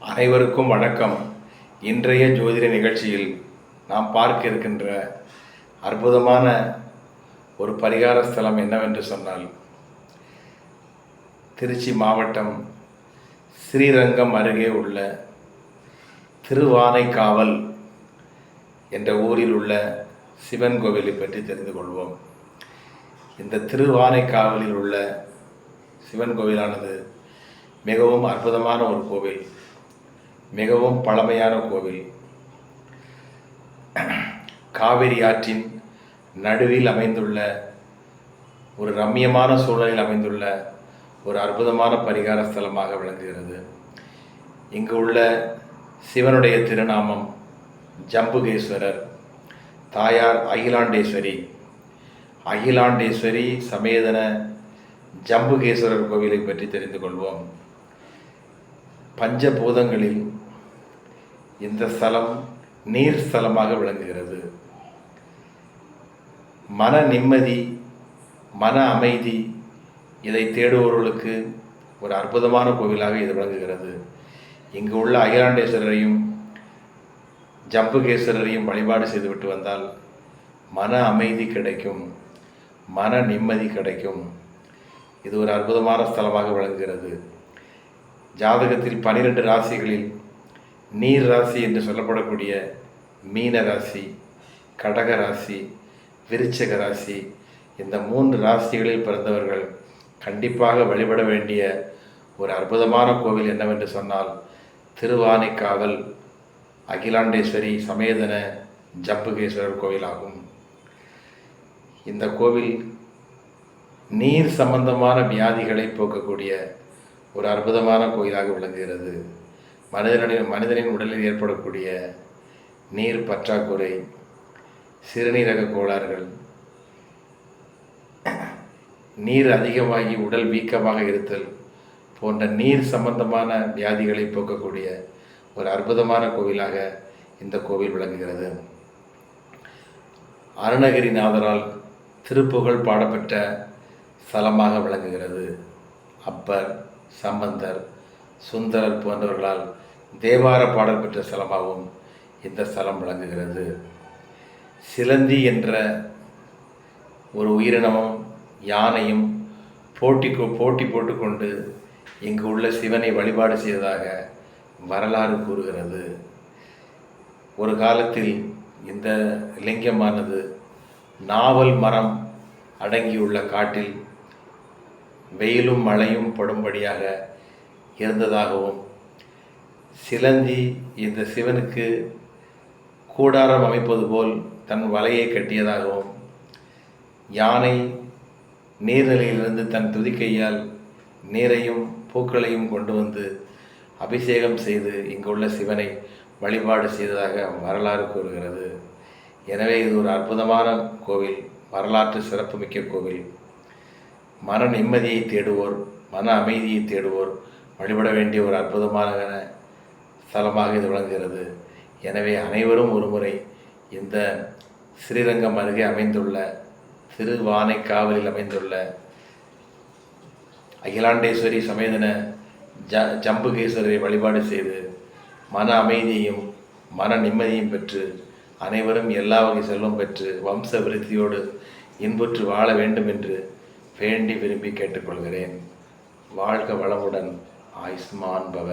அனைவருக்கும் வணக்கம். இன்றைய ஜோதிட நிகழ்ச்சியில் நாம் பார்க்க இருக்கின்ற அற்புதமான ஒரு பரிகார ஸ்தலம் என்னவென்று சொன்னால் திருச்சி மாவட்டம் ஸ்ரீரங்கம் அருகே உள்ள திருவானைக்காவல் என்ற ஊரில் உள்ள சிவன் கோவிலை பற்றி தெரிந்து கொள்வோம். இந்த திருவானைக்காவலில் உள்ள சிவன் கோவிலானது மிகவும் அற்புதமான ஒரு கோவில். மிகவும் பழமையான கோவில். காவிரி ஆற்றின் நடுவில் அமைந்துள்ள ஒரு ரம்மியமான சூழலில் அமைந்துள்ள ஒரு அற்புதமான பரிகார ஸ்தலமாக விளங்குகிறது. இங்கு உள்ள சிவனுடைய திருநாமம் ஜம்புகேஸ்வரர் தாயார் அகிலாண்டேஸ்வரி. அகிலாண்டேஸ்வரி சமேதன ஜம்புகேஸ்வரர் கோவிலை பற்றி தெரிந்து கொள்வோம். பஞ்சபூதங்களில் இந்த ஸ்தலம் நீர் ஸ்தலமாக விளங்குகிறது. மன நிம்மதி மன அமைதி இதை தேடுபவர்களுக்கு ஒரு அற்புதமான கோவிலாக இது விளங்குகிறது. இங்கு உள்ள அகிலாண்டேஸ்வரரையும் ஜம்புகேஸ்வரரையும் வழிபாடு செய்துவிட்டு வந்தால் மன அமைதி கிடைக்கும் மன நிம்மதி கிடைக்கும். இது ஒரு அற்புதமான ஸ்தலமாக விளங்குகிறது. ஜாதகத்தில் பனிரெண்டு ராசிகளில் நீர் ராசி என்று சொல்லப்படக்கூடிய மீன ராசி கடக ராசி விருச்சக ராசி இந்த மூன்று ராசிகளில் பிறந்தவர்கள் கண்டிப்பாக வழிபட வேண்டிய ஒரு அற்புதமான கோவில் என்னவென்று சொன்னால் திருவானைக்காவல் அகிலாண்டேஸ்வரி சமேதன ஜம்புகேஸ்வரர் கோவிலாகும். இந்த கோவில் நீர் சம்பந்தமான வியாதிகளை போக்கக்கூடிய ஒரு அற்புதமான கோயிலாக விளங்குகிறது. மனிதனின் மனிதனின் உடலில் ஏற்படக்கூடிய நீர் பற்றாக்குறை சிறுநீரக கோளாறுகள் நீர் அதிகமாகி உடல் வீக்கமாக இருத்தல் போன்ற நீர் சம்பந்தமான வியாதிகளை போக்கக்கூடிய ஒரு அற்புதமான கோவிலாக இந்த கோவில் விளங்குகிறது. அருணகிரிநாதரால் திருப்புகழ் பாடப்பெற்ற ஸ்தலமாக விளங்குகிறது. அப்பர் சம்பந்தர் சுந்தரர் போன்றவர்களால் தேவார பாடல் பெற்ற ஸ்தலமாகவும் இந்த ஸ்தலம் விளங்குகிறது. சிலந்தி என்ற ஒரு உயிரினமும் யானையும் போட்டி போட்டி போட்டுக்கொண்டு இங்கு உள்ள சிவனை வழிபாடு செய்ததாக வரலாறு கூறுகிறது. ஒரு காலத்தில் இந்த லிங்கமானது நாவல் மரம் அடங்கியுள்ள காட்டில் வெயிலும் மழையும் படும்படியாக இருந்ததாகவும் சிலந்தி இந்த சிவனுக்கு கூடாரம் அமைப்பது போல் தன் வலையை கட்டியதாகவும் யானை நீர்நிலையிலிருந்து தன் துதிக்கையால் நீரையும் பூக்களையும் கொண்டு வந்து அபிஷேகம் செய்து இங்குள்ள சிவனை வழிபாடு செய்ததாக வரலாறு கூறுகிறது. எனவே இது ஒரு அற்புதமான கோவில் வரலாற்று சிறப்புமிக்க கோவில். மன நிம்மதியை தேடுவோர் மன அமைதியை தேடுவோர் வழிபட வேண்டிய ஒரு அற்புதமான ஸ்தலமாக இது விளங்குகிறது. எனவே அனைவரும் ஒருமுறை இந்த ஸ்ரீரங்கம் அருகே அமைந்துள்ள திருவானைக்காவலில் அமைந்துள்ள அகிலாண்டேஸ்வரி சமேதன ஜ ஜம்புகேஸ்வரரை வழிபாடு செய்து மன அமைதியையும் மன நிம்மதியும் பெற்று அனைவரும் எல்லா வகை செல்வம் பெற்று வம்ச விருத்தியோடு இன்புற்று வாழ வேண்டும் என்று வேண்டி விரும்பி கேட்டுக்கொள்கிறேன். வாழ்க வளமுடன் ஆயுஷ்மான் பவ.